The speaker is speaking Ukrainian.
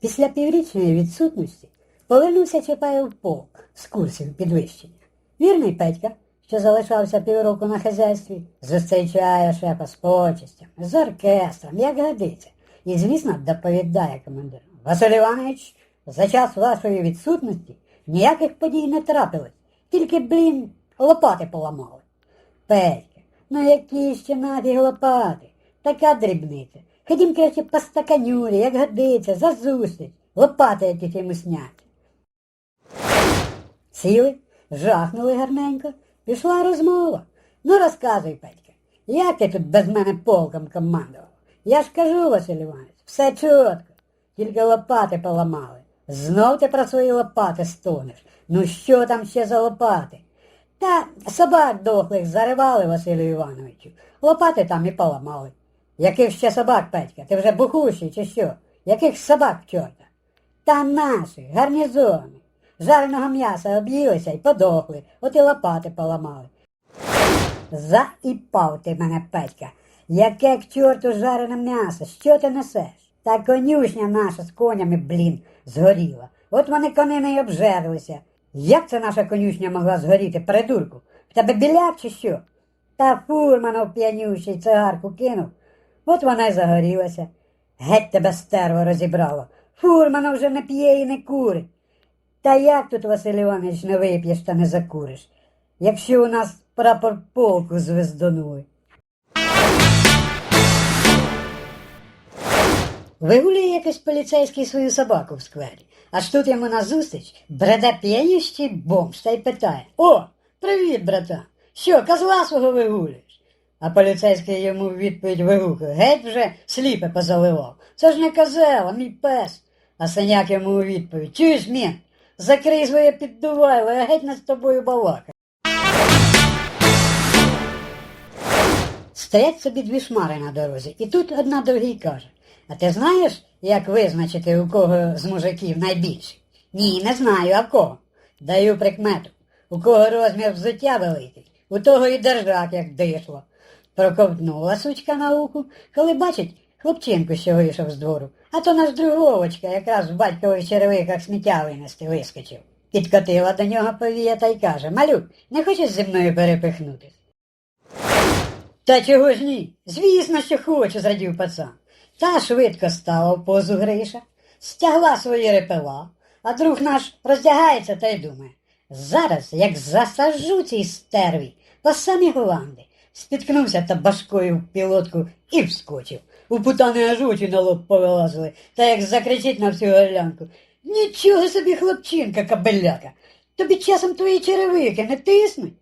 Після піврічної відсутності повернувся Чапаєв полк з курсів підвищення. Вірний Петька, що залишався півроку на хазяйстві, зустрічає шефа з почестями, з оркестром, як годиться. І, звісно, доповідає командиру. Василь Іванович, за час вашої відсутності ніяких подій не трапилось, тільки, блін, лопати поламали. Петька, ну які ще нафіг лопати? Така дрібниця. Ходім краще по стаканюрі, як годиться, за зустріч, лопати яких йому снять. Сіли, жахнули гарненько, пішла розмова. Ну розказуй, Петька, як ти тут без мене полком командував? Я ж кажу, Василь Іванович, все чітко, тільки лопати поламали. Знов ти про свої лопати стонеш. Ну що там ще за лопати? Та собак дохлих заривали, Василю Івановичу. Лопати там і поламали. Яких ще собак, Петька? Ти вже бухущий чи що? Яких собак чорта? Та наші, гарнізони. Жареного м'яса об'їлися і подохли, от і лопати поламали. Заіпав ти мене, Петька. Яке к чорту жарене м'ясо, що ти несеш? Та конюшня наша з конями, блін, згоріла. От вони конини й обжерлися. Як це наша конюшня могла згоріти, придурку? В тебе біляк чи що? Та фурманов п'янющий цигарку кинув. От вона й загорілася. Геть тебе стерво розібрало. Фурманов вже не п'є і не курить. Та як тут, Василь Іванович, не вип'єш та не закуриш, якщо у нас прапор полку звездонули? Вигулює якийсь поліцейський свою собаку в сквері, аж тут йому назустріч бреде п'янющий бомж та й питає О, привіт, братан! Що, козла свого вигулюєш? А поліцейський йому в відповідь вигукує, геть вже сліпе позаливав. Це ж не козел, а мій пес. А синяк йому у відповідь, чуєш, мент, закрий своє піддувайло, я геть з тобою балака. Стоять собі дві шмари на дорозі, і тут одна другій каже, а ти знаєш, як визначити, у кого з мужиків найбільший? Ні, не знаю, а кого? Даю прикмету. У кого розмір взуття великий, у того і держак, як дишло. Проковтнула сучка на уху, коли бачить хлопчинку, що вийшов з двору, а то наш друговочка якраз в батькових черевиках сміття винести вискочив. Підкотила до нього повія та й каже, малюк, не хочеш зі мною перепихнутись? Та чого ж ні? Звісно, що хочу, зрадів пацан. Та швидко стала в позу Гриша, стягла свої репела, а друг наш роздягається та й думає. Зараз, як засажу цій стерві, по самі голланди, Спіткнувся та башкою в пілотку і вскочив. У путани аж очі на лоб повилазили, та як закричить на всю горлянку. Нічого собі, хлопчинка, кабеляка. Тобі часом твої черевики не тиснуть.